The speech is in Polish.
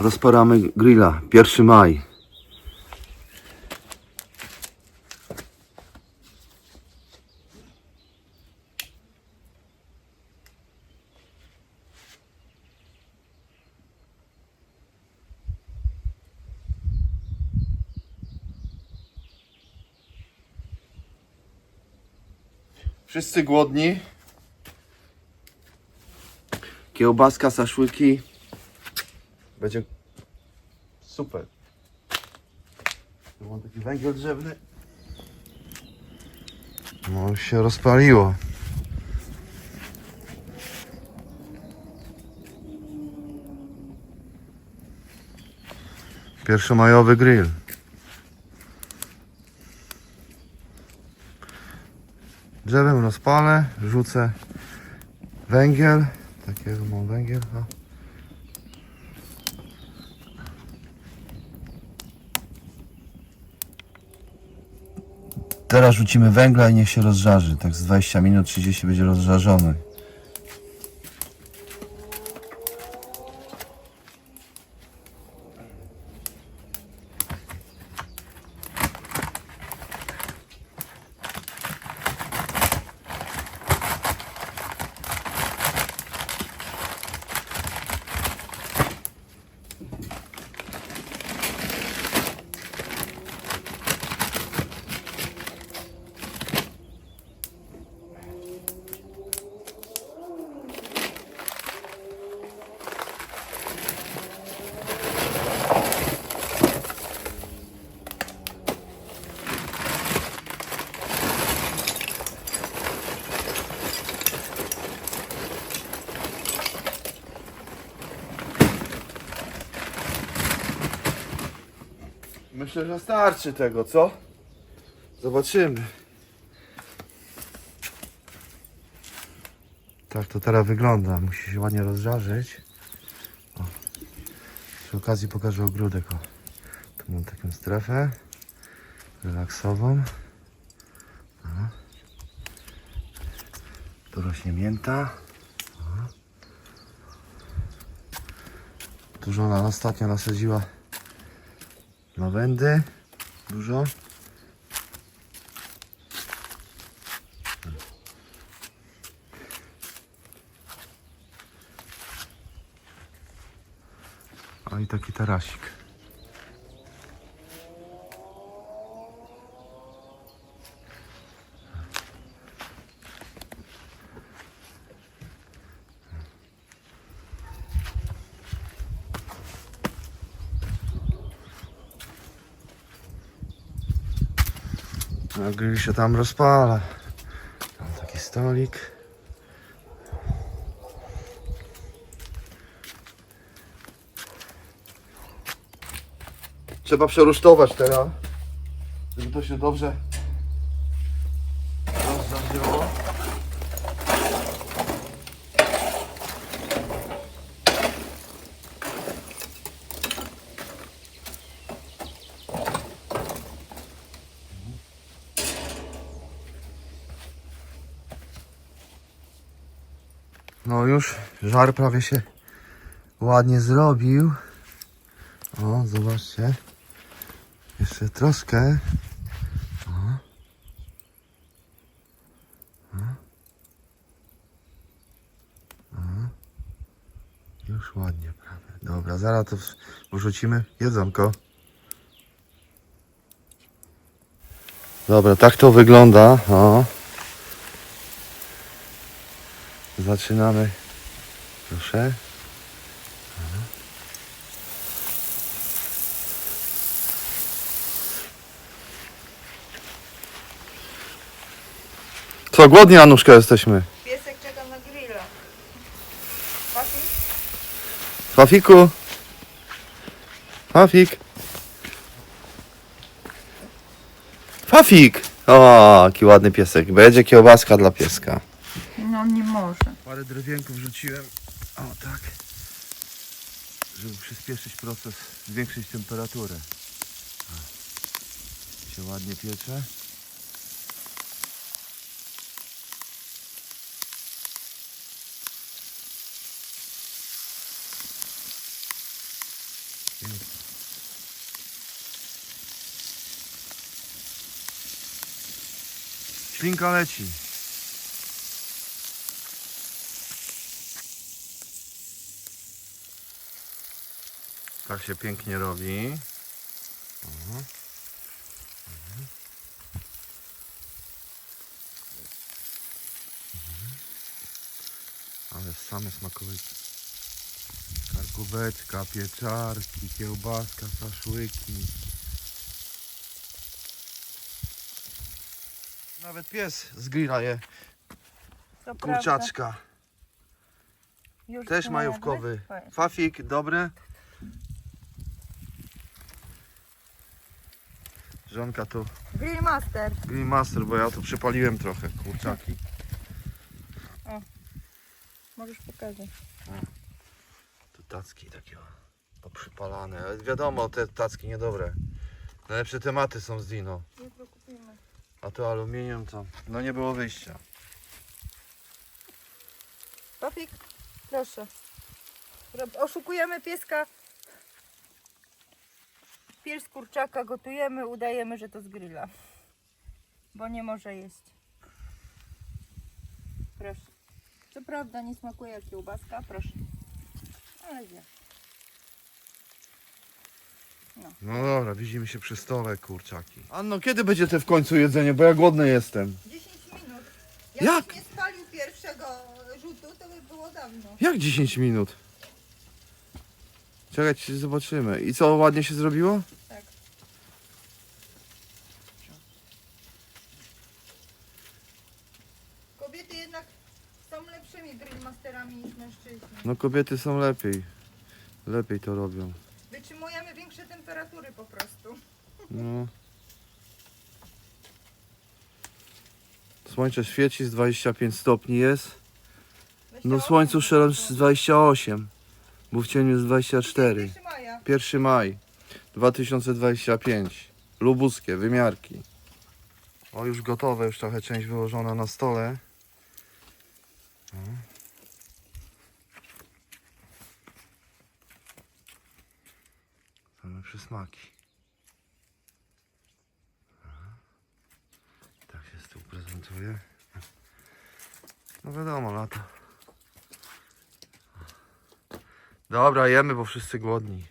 Rozparamy grilla. 1 maj. Wszyscy głodni. Kiełbaska, szaszłyki. Będzie super. Tu Mam taki węgiel drzewny. No się rozpaliło. Pierwszomajowy grill. Drzewem rozpalę, rzucę węgiel. Takiego mam węgiel. O. Teraz rzucimy węgla i niech się rozżarzy. Tak z 20 minut, 30 będzie rozżarzony. Myślę, że starczy tego, co? Zobaczymy. Tak to teraz wygląda. Musi się ładnie rozżarzyć. O. Przy okazji pokażę ogródek. O. Tu mam taką strefę relaksową. O. Tu rośnie mięta. O. Tu żona ostatnio nasadziła lawendy. Dużo. A i taki tarasik. A grill się tam rozpala. Tam taki stolik. Trzeba przerusztować teraz, żeby to się dobrze No już żar prawie się ładnie zrobił. O, zobaczcie. Jeszcze troszkę. O. O. O. Już ładnie prawie. Dobra, zaraz to wrzucimy jedzonko. Dobra, tak to wygląda. O. Zaczynamy. Proszę. Co, głodni Anuszka jesteśmy. Piesek czeka na grilla. Papi? Fafiku. Fafik. Fafik. O, jaki ładny piesek. Będzie kiełbaska dla pieska. No nie może. Parę drewienków rzuciłem. O, tak. Żeby przyspieszyć proces, zwiększyć temperaturę. Się ładnie piecze. Ślinka leci. Tak się pięknie robi. Mhm. Mhm. Mhm. Ale same smakołyki. Karkóweczka, pieczarki, kiełbaska, szaszłyki. Nawet pies z grilla je. To Kurczaczka. prawda. Już Też majówkowy. Fafik, dobre. Żonka tu Grill Master. Master, bo ja tu przypaliłem trochę kurczaki. Możesz pokazać. Tu tacki takie o, poprzypalane. Ale wiadomo, te tacki niedobre. Najlepsze tematy są z Dino. Jutro kupimy. A to aluminium to no nie było wyjścia. Pafik, proszę. Rob- Oszukujemy pieska. Pies z kurczaka gotujemy, udajemy, że to z grilla. Bo nie może jeść. Proszę. Co prawda nie smakuje jak kiełbaska, proszę. Ale wie. No dobra, widzimy się przy stole kurczaki. Anno, kiedy będzie te w końcu jedzenie, bo ja głodny jestem. 10 minut. Jak? Jakbyś nie spalił pierwszego rzutu, to by było dawno. Jak 10 minut? Czekajcie, zobaczymy. I co, ładnie się zrobiło? Tak. Kobiety jednak są lepszymi grillmasterami niż mężczyźni. No kobiety są lepiej. Lepiej to robią. Wytrzymujemy większe temperatury po prostu. No. Słońce świeci, z 25 stopni jest. No słońcu szeron z 28, bo w cieniu jest 24. 1 maja. 1 maj 2025. Lubuskie, wymiarki. O, już gotowe, już trochę część wyłożona na stole. O. Same przysmaki. Tak się stół prezentuje. No wiadomo, lato. Dobra, jemy, bo wszyscy głodni.